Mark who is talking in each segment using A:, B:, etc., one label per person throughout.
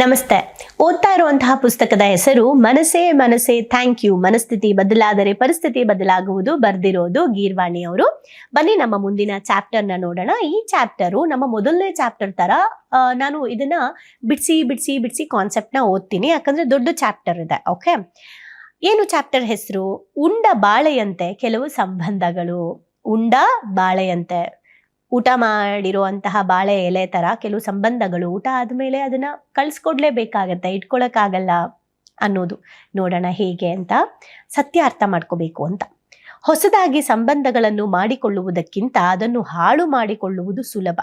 A: ನಮಸ್ತೆ. ಓದ್ತಾ ಇರುವಂತಹ ಪುಸ್ತಕದ ಹೆಸರು ಮನಸ್ಸೇ ಮನಸ್ಸೇ, ಥ್ಯಾಂಕ್ ಯು. ಮನಸ್ಥಿತಿ ಬದಲಾದರೆ ಪರಿಸ್ಥಿತಿ ಬದಲಾಗುವುದು, ಬರ್ದಿರೋದು ಗೀರ್ವಾಣಿ ಅವರು. ಬನ್ನಿ ನಮ್ಮ ಮುಂದಿನ ಚಾಪ್ಟರ್ನ ನೋಡೋಣ. ಈ ಚಾಪ್ಟರು ನಮ್ಮ ಮೊದಲನೇ ಚಾಪ್ಟರ್ ತರ ನಾನು ಇದನ್ನ ಬಿಡಿಸಿ ಬಿಡಿಸಿ ಬಿಡಿಸಿ ಕಾನ್ಸೆಪ್ಟ್ನ ಓದ್ತೀನಿ. ಯಾಕಂದ್ರೆ ದೊಡ್ಡ ಚಾಪ್ಟರ್ ಇದೆ ಓಕೆ ಏನು ಚಾಪ್ಟರ್ ಹೆಸರು? ಉಂಡ ಬಾಳೆಯಂತೆ ಕೆಲವು ಸಂಬಂಧಗಳು. ಉಂಡ ಬಾಳೆಯಂತೆ. ಊಟ ಮಾಡಿರುವಂತಹ ಬಾಳೆ ಎಲೆ ತರ ಕೆಲವು ಸಂಬಂಧಗಳು. ಊಟ ಆದ್ಮೇಲೆ ಅದನ್ನ ಕಳ್ಸ್ಕೊಡ್ಲೇಬೇಕಾಗತ್ತೆ, ಇಟ್ಕೊಳಕ್ಕಾಗಲ್ಲ ಅನ್ನೋದು. ನೋಡೋಣ ಹೇಗೆ ಅಂತ. ಸತ್ಯ ಅರ್ಥ ಮಾಡ್ಕೋಬೇಕು ಅಂತ. ಹೊಸದಾಗಿ ಸಂಬಂಧಗಳನ್ನು ಮಾಡಿಕೊಳ್ಳುವುದಕ್ಕಿಂತ ಅದನ್ನು ಹಾಳು ಮಾಡಿಕೊಳ್ಳುವುದು ಸುಲಭ.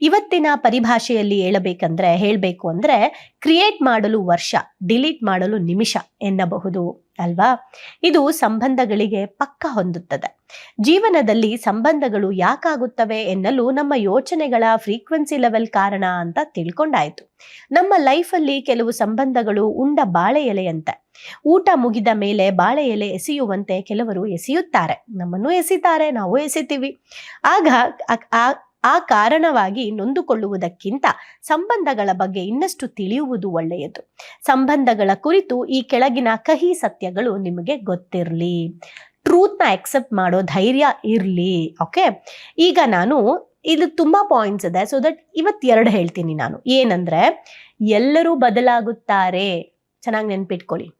A: ಇವತ್ತಿನ ಪರಿಭಾಷೆಯಲ್ಲಿ ಹೇಳಬೇಕಂದ್ರೆ, ಹೇಳಬೇಕು ಅಂದ್ರೆ ಕ್ರಿಯೇಟ್ ಮಾಡಲು ವರ್ಷ ಡಿಲೀಟ್ ಮಾಡಲು ನಿಮಿಷ ಎನ್ನಬಹುದು, ಅಲ್ವಾ? ಇದು ಸಂಬಂಧಗಳಿಗೆ ಪಕ್ಕ ಹೊಂದುತ್ತದೆ. ಜೀವನದಲ್ಲಿ ಸಂಬಂಧಗಳು ಯಾಕಾಗುತ್ತವೆ ಎನ್ನಲು ನಮ್ಮ ಯೋಚನೆಗಳ ಫ್ರೀಕ್ವೆನ್ಸಿ ಲೆವೆಲ್ ಕಾರಣ ಅಂತ ತಿಳ್ಕೊಂಡಾಯ್ತು. ನಮ್ಮ ಲೈಫಲ್ಲಿ ಕೆಲವು ಸಂಬಂಧಗಳು ಉಂಡ ಬಾಳೆ ಎಲೆಯಂತೆ. ಊಟ ಮುಗಿದ ಮೇಲೆ ಬಾಳೆ ಎಲೆ ಎಸೆಯುವಂತೆ ಕೆಲವರು ಎಸೆಯುತ್ತಾರೆ. ನಮ್ಮನ್ನು ಎಸಿತಾರೆ, ನಾವು ಎಸಿತೀವಿ. ಆಗ ಆ- ಕಾರಣವಾಗಿ ನೊಂದುಕೊಳ್ಳುವುದಕ್ಕಿಂತ ಸಂಬಂಧಗಳ ಬಗ್ಗೆ ಇನ್ನಷ್ಟು ತಿಳಿಯುವುದು ಒಳ್ಳೆಯದು. ಸಂಬಂಧಗಳ ಕುರಿತು ಈ ಕೆಳಗಿನ ಕಹಿ ಸತ್ಯಗಳು ನಿಮಗೆ ಗೊತ್ತಿರಲಿ. ಟ್ರೂತ್ನ ಎಕ್ಸೆಪ್ಟ್ ಮಾಡೋ ಧೈರ್ಯ ಇರಲಿ, ಓಕೆ? ಈಗ ನಾನು ಇದು ತುಂಬಾ ಪಾಯಿಂಟ್ಸ್ ಇದೆ ಸೊ ದಟ್ ಇವತ್ತು ಎರಡು ಹೇಳ್ತೀನಿ ನಾನು. ಏನಂದ್ರೆ, ಎಲ್ಲರೂ ಬದಲಾಗುತ್ತಾರೆ. ಚೆನ್ನಾಗಿ ನೆನ್ಪಿಟ್ಕೊಳ್ಳಿ.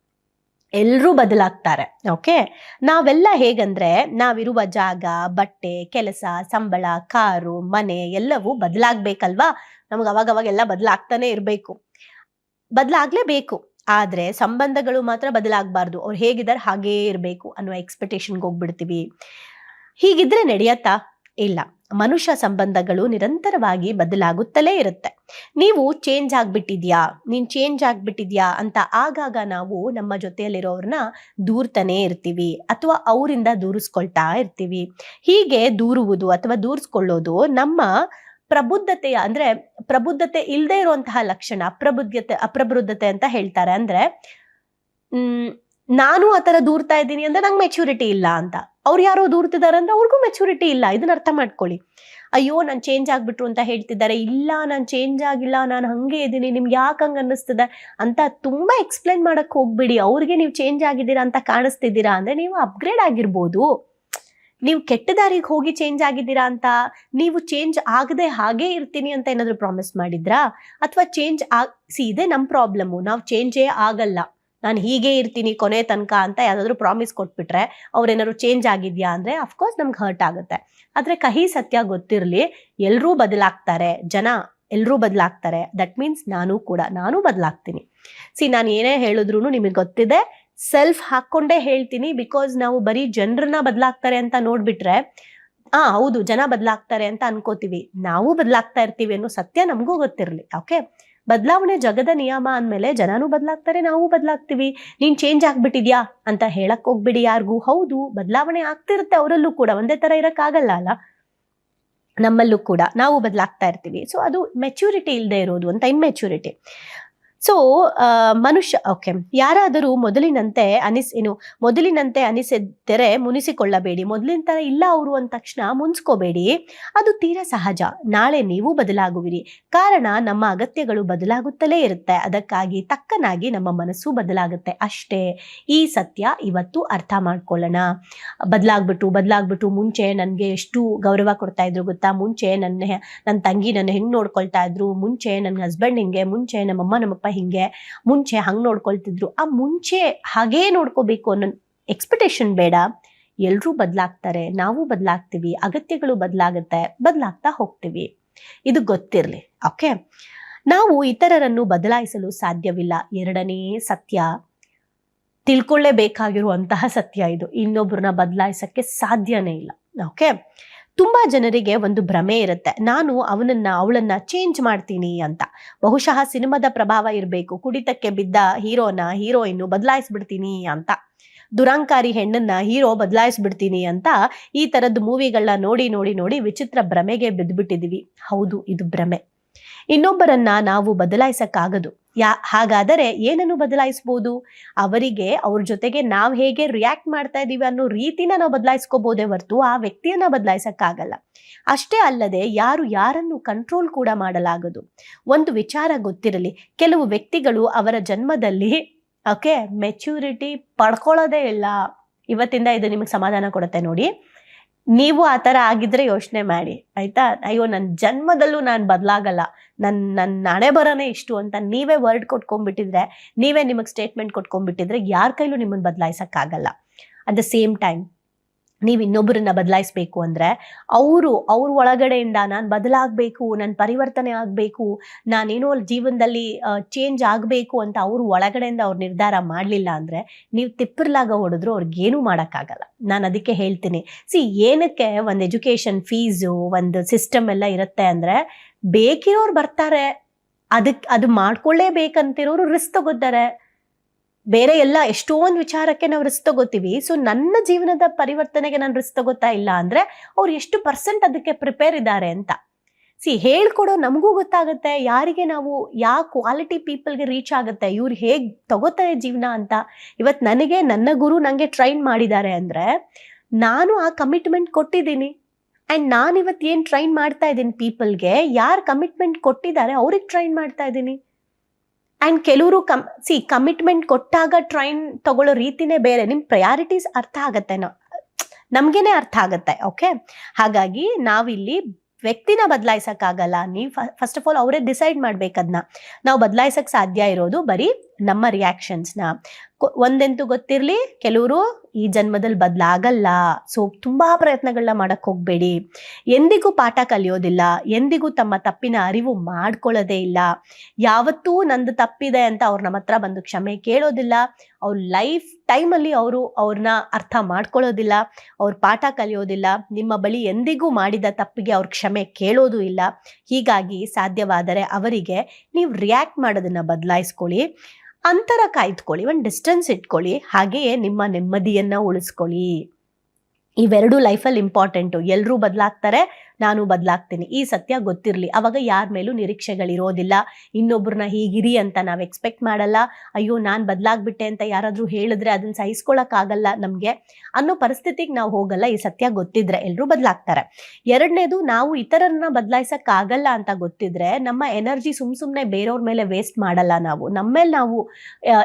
A: ಎಲ್ಲರೂ ಬದಲಾಗ್ತಾರೆ ಓಕೆ ನಾವೆಲ್ಲ ಹೇಗಂದ್ರೆ ನಾವಿರುವ ಜಾಗ, ಬಟ್ಟೆ, ಕೆಲಸ, ಸಂಬಳ, ಕಾರು, ಮನೆ ಎಲ್ಲವೂ ಬದಲಾಗ್ಬೇಕಲ್ವಾ? ನಮ್ಗೆ ಅವಾಗ ಅವಾಗ ಎಲ್ಲ ಬದಲಾಗ್ತಾನೆ ಇರಬೇಕು. ಬದಲಾಗ್ಲೇಬೇಕು, ಆದ್ರೆ ಸಂಬಂಧಗಳು ಮಾತ್ರ ಬದಲಾಗಬಾರ್ದು. ಅವ್ರು ಹೇಗಿದ್ದಾರೆ ಹಾಗೇ ಇರಬೇಕು ಅನ್ನೋ ಎಕ್ಸ್ಪೆಕ್ಟೇಷನ್ಗೆ ಹೋಗ್ಬಿಡ್ತೀವಿ. ಹೀಗಿದ್ರೆ ನಡೆಯತ್ತಾ? ಇಲ್ಲ. ಮನುಷ್ಯ ಸಂಬಂಧಗಳು ನಿರಂತರವಾಗಿ ಬದಲಾಗುತ್ತಲೇ ಇರುತ್ತೆ. ನೀವು ಚೇಂಜ್ ಆಗ್ಬಿಟ್ಟಿದ್ಯಾ? ನೀನ್ ಚೇಂಜ್ ಆಗ್ಬಿಟ್ಟಿದ್ಯಾ? ಅಂತ ಆಗಾಗ ನಾವು ನಮ್ಮ ಜೊತೆಯಲ್ಲಿರೋರ್ನ ದೂರ್ತಾನೆ ಇರ್ತೀವಿ ಅಥವಾ ಅವರಿಂದ ದೂರಿಸ್ಕೊಳ್ತಾ ಇರ್ತೀವಿ. ಹೀಗೆ ದೂರುವುದು ಅಥವಾ ದೂರಿಸ್ಕೊಳ್ಳೋದು ನಮ್ಮ ಪ್ರಬುದ್ಧತೆಯ ಅಂದ್ರೆ ಪ್ರಬುದ್ಧತೆ ಇಲ್ಲದೆ ಇರುವಂತಹ ಲಕ್ಷಣ ಅಪ್ರಬುದ್ಧತೆ ಅಪ್ರಬುದ್ಧತೆ ಅಂತ ಹೇಳ್ತಾರೆ ಅಂದ್ರೆ ನಾನು ಆ ಥರ ದೂರ್ತಾ ಇದ್ದೀನಿ ಅಂದ್ರೆ ನಂಗೆ ಮೆಚ್ಯೂರಿಟಿ ಇಲ್ಲ ಅಂತ. ಅವ್ರು ಯಾರೋ ದೂರ್ತಿದ್ದಾರೆ ಅಂದ್ರೆ ಅವ್ರಿಗೂ ಮೆಚುರಿಟಿ ಇಲ್ಲ. ಇದನ್ನ ಅರ್ಥ ಮಾಡ್ಕೊಳ್ಳಿ. ಅಯ್ಯೋ, ನಾನು ಚೇಂಜ್ ಆಗ್ಬಿಟ್ರು ಅಂತ ಹೇಳ್ತಿದ್ದಾರೆ. ಇಲ್ಲ, ನಾನು ಚೇಂಜ್ ಆಗಿಲ್ಲ, ನಾನು ಹಂಗೆ ಇದ್ದೀನಿ, ನಿಮ್ಗೆ ಯಾಕೆ ಹಂಗೆ ಅನ್ನಿಸ್ತದೆ ಅಂತ ತುಂಬಾ ಎಕ್ಸ್ಪ್ಲೈನ್ ಮಾಡಕ್ ಹೋಗ್ಬಿಡಿ. ಅವ್ರಿಗೆ ನೀವು ಚೇಂಜ್ ಆಗಿದ್ದೀರಾ ಅಂತ ಕಾಣಿಸ್ತಿದ್ದೀರಾ ಅಂದ್ರೆ ನೀವು ಅಪ್ಗ್ರೇಡ್ ಆಗಿರ್ಬೋದು. ನೀವು ಕೆಟ್ಟ ದಾರಿಗೆ ಹೋಗಿ ಚೇಂಜ್ ಆಗಿದ್ದೀರಾ ಅಂತ, ನೀವು ಚೇಂಜ್ ಆಗದೆ ಹಾಗೆ ಇರ್ತೀನಿ ಅಂತ ಏನಾದರೂ ಪ್ರಾಮಿಸ್ ಮಾಡಿದ್ರಾ? ಅಥವಾ ಚೇಂಜ್ ಆಗ ಸಿ ಇದೆ ನಮ್ಮ ಪ್ರಾಬ್ಲಮ್ಮು ನಾವು ಚೇಂಜೇ ಆಗಲ್ಲ. ನಾನು ಹೀಗೆ ಇರ್ತೀನಿ ಕೊನೆ ತನಕ ಅಂತ ಯಾವ್ದಾದ್ರು ಪ್ರಾಮಿಸ್ ಕೊಟ್ಬಿಟ್ರೆ ಅವ್ರೇನಾದ್ರು ಚೇಂಜ್ ಆಗಿದ್ಯಾ ಅಂದ್ರೆ ಅಫ್ಕೋರ್ಸ್ ನಮ್ಗೆ ಹರ್ಟ್ ಆಗುತ್ತೆ. ಆದ್ರೆ ಕಹಿ ಸತ್ಯ ಗೊತ್ತಿರಲಿ ಎಲ್ಲರೂ ಬದಲಾಗ್ತಾರೆ, ಜನ ಎಲ್ಲರೂ ಬದಲಾಗ್ತಾರೆ. ದಟ್ ಮೀನ್ಸ್ ನಾನು ಕೂಡ, ನಾನು ಬದಲಾಗ್ತೀನಿ. ಸಿ ನಾನು ಏನೇ ಹೇಳಿದ್ರು ನಿಮಗೆ ಗೊತ್ತಿದೆ ಸೆಲ್ಫ್ ಹಾಕ್ಕೊಂಡೇ ಹೇಳ್ತೀನಿ ಬಿಕಾಸ್ ನಾವು ಬರೀ ಜನರನ್ನ ಬದಲಾಗ್ತಾರೆ ಅಂತ ನೋಡ್ಬಿಟ್ರೆ ಆ, ಹೌದು, ಜನ ಬದಲಾಗ್ತಾರೆ ಅಂತ ಅನ್ಕೋತೀವಿ. ನಾವು ಬದಲಾಗ್ತಾ ಇರ್ತೀವಿ ಅನ್ನೋ ಸತ್ಯ ನಮಗೂ ಗೊತ್ತಿರಲಿ, ಓಕೆ? ಬದಲಾವಣೆ ಜಗದ ನಿಯಮ ಅಂದಮೇಲೆ ಜನನೂ ಬದಲಾಗ್ತಾರೆ, ನಾವು ಬದಲಾಗ್ತೀವಿ. ನೀನ್ ಚೇಂಜ್ ಆಗ್ಬಿಟ್ಟಿದ್ಯಾ ಅಂತ ಹೇಳಕ್ ಹೋಗ್ಬಿಡಿ ಯಾರಿಗೂ. ಹೌದು, ಬದಲಾವಣೆ ಆಗ್ತಿರುತ್ತೆ ಅವರಲ್ಲೂ ಕೂಡ, ಒಂದೇ ತರ ಇರಕ್ಕಾಗಲ್ಲ ಅಲ್ಲ? ನಮ್ಮಲ್ಲೂ ಕೂಡ, ನಾವು ಬದಲಾಗ್ತಾ ಇರ್ತೀವಿ. ಸೊ ಅದು ಮೆಚ್ಯೂರಿಟಿ ಇಲ್ಲದೆ ಇರೋದು, ಅಂತ ಇನ್ಮೆಚುರಿಟಿ ಸೊ ಮನುಷ್ಯ ಓಕೆ ಯಾರಾದರೂ ಮೊದಲಿನಂತೆ ಅನಿಸ್ ಏನು ಮೊದಲಿನಂತೆ ಅನಿಸಿದ್ದರೆ ಮುನಿಸಿಕೊಳ್ಳಬೇಡಿ. ಮೊದಲಿನ ತರ ಇಲ್ಲ ಅವರು ಅಂದ ತಕ್ಷಣ ಮುನ್ಸ್ಕೋಬೇಡಿ. ಅದು ತೀರಾ ಸಹಜ. ನಾಳೆ ನೀವು ಬದಲಾಗುವಿರಿ. ಕಾರಣ ನಮ್ಮ ಅಗತ್ಯಗಳು ಬದಲಾಗುತ್ತಲೇ ಇರುತ್ತೆ. ಅದಕ್ಕಾಗಿ ತಕ್ಕನಾಗಿ ನಮ್ಮ ಮನಸ್ಸು ಬದಲಾಗುತ್ತೆ. ಅಷ್ಟೇ. ಈ ಸತ್ಯ ಇವತ್ತು ಅರ್ಥ ಮಾಡ್ಕೊಳ್ಳೋಣ. ಬದಲಾಗ್ಬಿಟ್ಟು ಬದಲಾಗ್ಬಿಟ್ಟು ಮುಂಚೆ ನನಗೆ ಎಷ್ಟು ಗೌರವ ಕೊಡ್ತಾ ಇದ್ರು ಗೊತ್ತಾ? ಮುಂಚೆ ನನ್ನ ನನ್ನ ತಂಗಿ ನನ್ನ ಹೆಂಗ್ ನೋಡ್ಕೊಳ್ತಾ ಇದ್ರು. ಮುಂಚೆ ನನ್ನ ಹಸ್ಬೆಂಡ್ ಹಿಂಗೆ, ಮುಂಚೆ ನಮ್ಮಮ್ಮ ನಮ್ಮಪ್ಪ ಹಿಂಗೆ ಮುಂಚೆ ಹಂಗೆ ನೋಡ್ಕೊಳ್ತಿದ್ರು. ಆ ಮುಂಚೆ ಹಾಗೇ ನೋಡ್ಕೋಬೇಕು ಅನ್ನೋ ಎಕ್ಸ್ಪೆಕ್ಟೇಷನ್ ಬೇಡ. ಎಲ್ಲರೂ ಬದಲಾಗ್ತಾರೆ, ನಾವು ಬದಲಾಗ್ತೀವಿ, ಅಗತ್ಯಗಳು ಬದಲಾಗುತ್ತೆ, ಬದಲಾಗ್ತಾ ಹೋಗ್ತೀವಿ. ಇದು ಗೊತ್ತಿರಲಿ ಓಕೆ ನಾವು ಇತರರನ್ನು ಬದಲಾಯಿಸಲು ಸಾಧ್ಯವಿಲ್ಲ. ಎರಡನೇ ಸತ್ಯ, ತಿಳ್ಕೊಳ್ಳೇಬೇಕಾಗಿರುವಂತಹ ಸತ್ಯ ಇದು. ಇನ್ನೊಬ್ಬರನ್ನ ಬದಲಾಯಿಸಕ್ಕೆ ಸಾಧ್ಯನೇ ಇಲ್ಲ ಓಕೆ ತುಂಬಾ ಜನರಿಗೆ ಒಂದು ಭ್ರಮೆ ಇರುತ್ತೆ. ನಾನು ಅವನನ್ನ, ಅವಳನ್ನ ಚೇಂಜ್ ಮಾಡ್ತೀನಿ ಅಂತ. ಬಹುಶಃ ಸಿನಿಮಾದ ಪ್ರಭಾವ ಇರಬೇಕು. ಕುಡಿತಕ್ಕೆ ಬಿದ್ದ ಹೀರೋನ, ಹೀರೋಯಿನ್ ಬದಲಾಯಿಸ್ಬಿಡ್ತೀನಿ ಅಂತ. ದುರಂಕಾರಿ ಹೆಣ್ಣನ್ನ ಹೀರೋ ಬದಲಾಯಿಸ್ಬಿಡ್ತೀನಿ ಅಂತ ಈ ತರದ್ ಮೂವಿಗಳನ್ನ ನೋಡಿ ನೋಡಿ ನೋಡಿ ವಿಚಿತ್ರ ಭ್ರಮೆಗೆ ಬಿದ್ದ್ಬಿಟ್ಟಿದೀವಿ ಹೌದು, ಇದು ಭ್ರಮೆ. ಇನ್ನೊಬ್ಬರನ್ನ ನಾವು ಬದಲಾಯಿಸಕ್ಕಾಗದು. ಯಾ, ಹಾಗಾದರೆ ಏನನ್ನು ಬದಲಾಯಿಸ್ಬೋದು? ಅವರಿಗೆ, ಅವ್ರ ಜೊತೆಗೆ ನಾವು ಹೇಗೆ ರಿಯಾಕ್ಟ್ ಮಾಡ್ತಾ ಇದ್ದೀವಿ ಅನ್ನೋ ರೀತಿನ ನಾವು ಬದಲಾಯಿಸ್ಕೋಬೋದೇ ಹೊರತು ಆ ವ್ಯಕ್ತಿಯನ್ನ ಬದಲಾಯಿಸಕ್ಕಾಗಲ್ಲ. ಅಷ್ಟೇ ಅಲ್ಲದೆ ಯಾರು ಯಾರನ್ನು ಕಂಟ್ರೋಲ್ ಕೂಡ ಮಾಡಲಾಗದು. ಒಂದು ವಿಚಾರ ಗೊತ್ತಿರಲಿ, ಕೆಲವು ವ್ಯಕ್ತಿಗಳು ಅವರ ಜನ್ಮದಲ್ಲಿ ಓಕೆ ಮೆಚ್ಯೂರಿಟಿ ಪಡ್ಕೊಳ್ಳೋದೇ ಇಲ್ಲ. ಇವತ್ತಿಂದ ಇದು ನಿಮಗೆ ಸಮಾಧಾನ ಕೊಡುತ್ತೆ ನೋಡಿ. ನೀವು ಆ ಥರ ಆಗಿದ್ರೆ ಯೋಚನೆ ಮಾಡಿ, ಆಯ್ತಾ? ಅಯ್ಯೋ ನನ್ನ ಜನ್ಮದಲ್ಲೂ ನಾನು ಬದಲಾಗಲ್ಲ. ನನ್ನ ನನ್ನ ನಾಳೆ ಬರೋನೇ ಇಷ್ಟು ಅಂತ ನೀವೇ ವರ್ಡ್ ಕೊಟ್ಕೊಂಡ್ಬಿಟ್ಟಿದ್ರೆ, ನೀವೇ ನಿಮಗೆ ಸ್ಟೇಟ್ಮೆಂಟ್ ಕೊಟ್ಕೊಂಡ್ಬಿಟ್ಟಿದ್ರೆ ಯಾರ ಕೈಲೂ ನಿಮ್ಮನ್ನು ಬದಲಾಯಿಸೋಕ್ಕಾಗಲ್ಲ. ಅಟ್ ದ ಸೇಮ್ ಟೈಮ್ ನೀವು ಇನ್ನೊಬ್ಬರನ್ನ ಬದಲಾಯಿಸ್ಬೇಕು ಅಂದರೆ ಅವರು, ಅವ್ರ ಒಳಗಡೆಯಿಂದ ನಾನು ಬದಲಾಗಬೇಕು, ನಾನು ಪರಿವರ್ತನೆ ಆಗಬೇಕು, ನಾನೇನೋ ಜೀವನದಲ್ಲಿ ಚೇಂಜ್ ಆಗಬೇಕು ಅಂತ ಅವ್ರ ಒಳಗಡೆಯಿಂದ ಅವ್ರು ನಿರ್ಧಾರ ಮಾಡಲಿಲ್ಲ ಅಂದರೆ ನೀವು ತಿಪ್ಪರ್ಲಾಗ ಹೊಡೆದ್ರು ಅವ್ರಿಗೇನೂ ಮಾಡೋಕ್ಕಾಗಲ್ಲ. ನಾನು ಅದಕ್ಕೆ ಹೇಳ್ತೀನಿ. ಸಿ ಏನಕ್ಕೆ ಒಂದು ಎಜುಕೇಷನ್ ಫೀಸು ಒಂದು ಸಿಸ್ಟಮ್ ಎಲ್ಲ ಇರುತ್ತೆ ಅಂದರೆ ಬೇಕಿರೋರು ಬರ್ತಾರೆ. ಅದಕ್ಕೆ ಅದು ಮಾಡ್ಕೊಳ್ಳೇಬೇಕಂತಿರೋರು ರಿಸ್ಕ್ ತಗೋತಾರೆ. ಬೇರೆ ಎಲ್ಲ ಎಷ್ಟೊಂದು ವಿಚಾರಕ್ಕೆ ನಾವು ರಿಸ್ಕ್ ತಗೋತೀವಿ. ಸೊ ನನ್ನ ಜೀವನದ ಪರಿವರ್ತನೆಗೆ ನಾನು ರಿಸ್ಕ್ ತಗೋತಾ ಇಲ್ಲ ಅಂದ್ರೆ ಅವ್ರು ಎಷ್ಟು ಪರ್ಸೆಂಟ್ ಅದಕ್ಕೆ ಪ್ರಿಪೇರ್ ಇದ್ದಾರೆ ಅಂತ. ಸಿ, ಹೇಳ್ಕೊಡೋ ನಮಗೂ ಗೊತ್ತಾಗುತ್ತೆ. ಯಾರಿಗೆ ನಾವು ಯಾವ ಕ್ವಾಲಿಟಿ ಪೀಪಲ್ಗೆ ರೀಚ್ ಆಗುತ್ತೆ, ಇವ್ರು ಹೇಗೆ ತಗೋತಾರೆ ಜೀವನ ಅಂತ. ಇವತ್ತು ನನಗೆ, ನನ್ನ ಗುರು ನನಗೆ ಟ್ರೈನ್ ಮಾಡಿದ್ದಾರೆ ಅಂದರೆ, ನಾನು ಆ ಕಮಿಟ್ಮೆಂಟ್ ಕೊಟ್ಟಿದ್ದೀನಿ. ಆ್ಯಂಡ್ ನಾನು ಇವತ್ತು ಏನು ಟ್ರೈನ್ ಮಾಡ್ತಾ ಇದ್ದೀನಿ ಪೀಪಲ್ಗೆ, ಯಾರು ಕಮಿಟ್ಮೆಂಟ್ ಕೊಟ್ಟಿದ್ದಾರೆ ಅವ್ರಿಗೆ ಟ್ರೈನ್ ಮಾಡ್ತಾ ಇದ್ದೀನಿ. ಆ್ಯಂಡ್ ಕೆಲವರು ಕಮ್ ಸಿ ಕಮಿಟ್ಮೆಂಟ್ ಕೊಟ್ಟಾಗ ಟ್ರೈನ್ ತಗೊಳ್ಳೋ ರೀತಿನೇ ಬೇರೆ. ನಿಮ್ಮ ಪ್ರಯಾರಿಟೀಸ್ ಅರ್ಥ ಆಗತ್ತೆ ನಾ ನಮಗೇನೆ ಅರ್ಥ ಆಗತ್ತೆ ಓಕೆ ಹಾಗಾಗಿ ನಾವಿಲ್ಲಿ ವ್ಯಕ್ತಿನ ಬದಲಾಯಿಸಕ್ಕಾಗಲ್ಲ. ನೀವು ಫಸ್ಟ್ ಆಫ್ ಆಲ್ ಅವರೇ ಡಿಸೈಡ್ ಮಾಡಬೇಕದನ್ನ ನಾವು ಬದಲಾಯಿಸೋಕ್ಕೆ ಸಾಧ್ಯ ಇರೋದು ಬರೀ ನಮ್ಮ ರಿಯಾಕ್ಷನ್ಸ್ನ ಒಂದೆಂತೂ ಗೊತ್ತಿರಲಿ, ಕೆಲವರು ಈ ಜನ್ಮದಲ್ಲಿ ಬದಲಾಗಲ್ಲ. ಸೊ ತುಂಬಾ ಪ್ರಯತ್ನಗಳನ್ನ ಮಾಡಕ್ ಹೋಗ್ಬೇಡಿ. ಎಂದಿಗೂ ಪಾಠ ಕಲಿಯೋದಿಲ್ಲ. ಎಂದಿಗೂ ತಮ್ಮ ತಪ್ಪಿನ ಅರಿವು ಮಾಡ್ಕೊಳ್ಳೋದೇ ಇಲ್ಲ. ಯಾವತ್ತೂ ನಂದು ತಪ್ಪಿದೆ ಅಂತ ಅವ್ರು ನಮ್ಮ ಹತ್ರ ಬಂದು ಕ್ಷಮೆ ಕೇಳೋದಿಲ್ಲ. ಅವ್ರ ಲೈಫ್ ಟೈಮಲ್ಲಿ ಅವರು ಅವ್ರನ್ನ ಅರ್ಥ ಮಾಡ್ಕೊಳ್ಳೋದಿಲ್ಲ. ಅವ್ರ ಪಾಠ ಕಲಿಯೋದಿಲ್ಲ. ನಿಮ್ಮ ಬಳಿ ಎಂದಿಗೂ ಮಾಡಿದ ತಪ್ಪಿಗೆ ಅವ್ರ ಕ್ಷಮೆ ಕೇಳೋದು ಇಲ್ಲ. ಹೀಗಾಗಿ ಸಾಧ್ಯವಾದರೆ ಅವರಿಗೆ ನೀವು ರಿಯಾಕ್ಟ್ ಮಾಡೋದನ್ನ ಬದಲಾಯಿಸ್ಕೊಳ್ಳಿ. ಅಂತರ ಕಾಯ್ದುಕೊಳ್ಳಿ ಒಂದು ಡಿಸ್ಟೆನ್ಸ್ ಇಟ್ಕೊಳ್ಳಿ ಹಾಗೆಯೇ ನಿಮ್ಮ ನೆಮ್ಮದಿಯನ್ನು ಉಳಿಸ್ಕೊಳ್ಳಿ. ಇವೆರಡೂ ಲೈಫಲ್ಲಿ ಇಂಪಾರ್ಟೆಂಟು ಎಲ್ಲರೂ ಬದಲಾಗ್ತಾರೆ ನಾನು ಬದಲಾಗ್ತೀನಿ. ಈ ಸತ್ಯ ಗೊತ್ತಿರಲಿ. ಅವಾಗ ಯಾರ ಮೇಲೂ ನಿರೀಕ್ಷೆಗಳಿರೋದಿಲ್ಲ. ಇನ್ನೊಬ್ರನ್ನ ಹೀಗಿರಿ ಅಂತ ನಾವು ಎಕ್ಸ್ಪೆಕ್ಟ್ ಮಾಡಲ್ಲ. ಅಯ್ಯೋ, ನಾನು ಬದಲಾಗ್ಬಿಟ್ಟೆ ಅಂತ ಯಾರಾದರೂ ಹೇಳಿದ್ರೆ ಅದನ್ನ ಸಹಿಸ್ಕೊಳಕ್ಕಾಗಲ್ಲ ನಮಗೆ. ಅನ್ನೋ ಪರಿಸ್ಥಿತಿಗೆ ನಾವು ಹೋಗಲ್ಲ. ಈ ಸತ್ಯ ಗೊತ್ತಿದ್ರೆ ಎಲ್ಲರೂ ಬದಲಾಗ್ತಾರೆ. ಎರಡನೇದು, ನಾವು ಇತರರನ್ನ ಬದಲಾಯಿಸಕ್ಕಾಗಲ್ಲ ಅಂತ ಗೊತ್ತಿದ್ರೆ ನಮ್ಮ ಎನರ್ಜಿ ಸುಮ್ ಸುಮ್ಮನೆ ಬೇರೆಯವ್ರ ಮೇಲೆ ವೇಸ್ಟ್ ಮಾಡಲ್ಲ ನಾವು. ನಮ್ಮ ಮೇಲೆ ನಾವು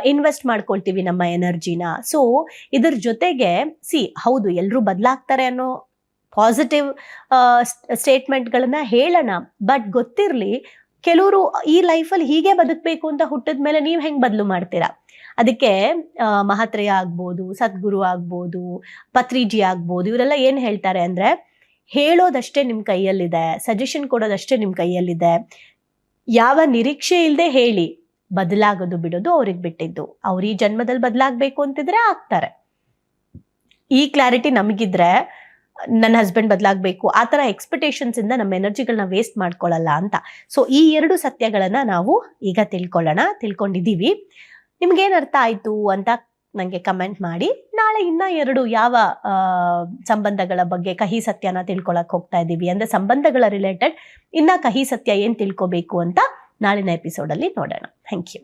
A: ಇನ್ವೆಸ್ಟ್ ಮಾಡ್ಕೊಳ್ತೀವಿ ನಮ್ಮ ಎನರ್ಜಿನ. ಸೊ, ಇದ್ರ ಜೊತೆಗೆ, ಸಿ, ಹೌದು ಎಲ್ಲರೂ ಬದಲಾಗ್ತಾರೆ ಅನ್ನೋ ಪಾಸಿಟಿವ್ ಸ್ಟೇಟ್ಮೆಂಟ್ಗಳನ್ನ ಹೇಳೋಣ. ಬಟ್ ಗೊತ್ತಿರಲಿ, ಕೆಲವರು ಈ ಲೈಫಲ್ಲಿ ಹೀಗೆ ಬದುಕಬೇಕು ಅಂತ ಹುಟ್ಟಿದ ಮೇಲೆ ನೀವು ಹೆಂಗೆ ಬದಲು ಮಾಡ್ತೀರಾ? ಅದಕ್ಕೆ ಮಹಾತ್ರೆಯ ಆಗ್ಬೋದು, ಸದ್ಗುರು ಆಗ್ಬೋದು, ಪತ್ರಿಜಿ ಆಗ್ಬೋದು, ಇವರೆಲ್ಲ ಏನು ಹೇಳ್ತಾರೆ ಅಂದರೆ, ಹೇಳೋದಷ್ಟೇ ನಿಮ್ಮ ಕೈಯಲ್ಲಿದೆ ಸಜೆಷನ್ ಕೊಡೋದಷ್ಟೇ ನಿಮ್ಮ ಕೈಯಲ್ಲಿದೆ, ಯಾವ ನಿರೀಕ್ಷೆ ಇಲ್ಲದೆ ಹೇಳಿ, ಬದಲಾಗೋದು ಬಿಡೋದು ಅವ್ರಿಗೆ ಬಿಟ್ಟಿದ್ದು. ಅವ್ರ ಈ ಜನ್ಮದಲ್ಲಿ ಬದಲಾಗಬೇಕು ಅಂತಿದ್ರೆ ಆಗ್ತಾರೆ. ಈ ಕ್ಲಾರಿಟಿ ನಮಗಿದ್ರೆ ನನ್ನ ಹಸ್ಬೆಂಡ್ ಬದಲಾಗಬೇಕು, ಆ ಥರ ಎಕ್ಸ್ಪೆಕ್ಟೇಷನ್ಸ್ ಇಂದ ನಮ್ಮ ಎನರ್ಜಿಗಳನ್ನ ವೇಸ್ಟ್ ಮಾಡ್ಕೊಳ್ಳಲ್ಲ ಅಂತ. ಸೊ ಈ ಎರಡು ಸತ್ಯಗಳನ್ನು ನಾವು ಈಗ ತಿಳ್ಕೊಳ್ಳೋಣ, ತಿಳ್ಕೊಂಡಿದ್ದೀವಿ. ನಿಮ್ಗೇನು ಅರ್ಥ ಆಯ್ತು ಅಂತ ನನಗೆ ಕಮೆಂಟ್ ಮಾಡಿ, ನಾಳೆ ಇನ್ನ ಎರಡು ಯಾವ ಸಂಬಂಧಗಳ ಬಗ್ಗೆ ಕಹಿ ಸತ್ಯನ ತಿಳ್ಕೊಳಕ್ ಹೋಗ್ತಾ ಇದ್ದೀವಿ. ಅಂದ್ರೆ ಸಂಬಂಧಗಳ ರಿಲೇಟೆಡ್ ಇನ್ನ ಕಹಿ ಸತ್ಯ ಏನ್ ತಿಳ್ಕೊಬೇಕು ಅಂತ ನಾಳಿನ ಎಪಿಸೋಡಲ್ಲಿ ನೋಡೋಣ. Thank you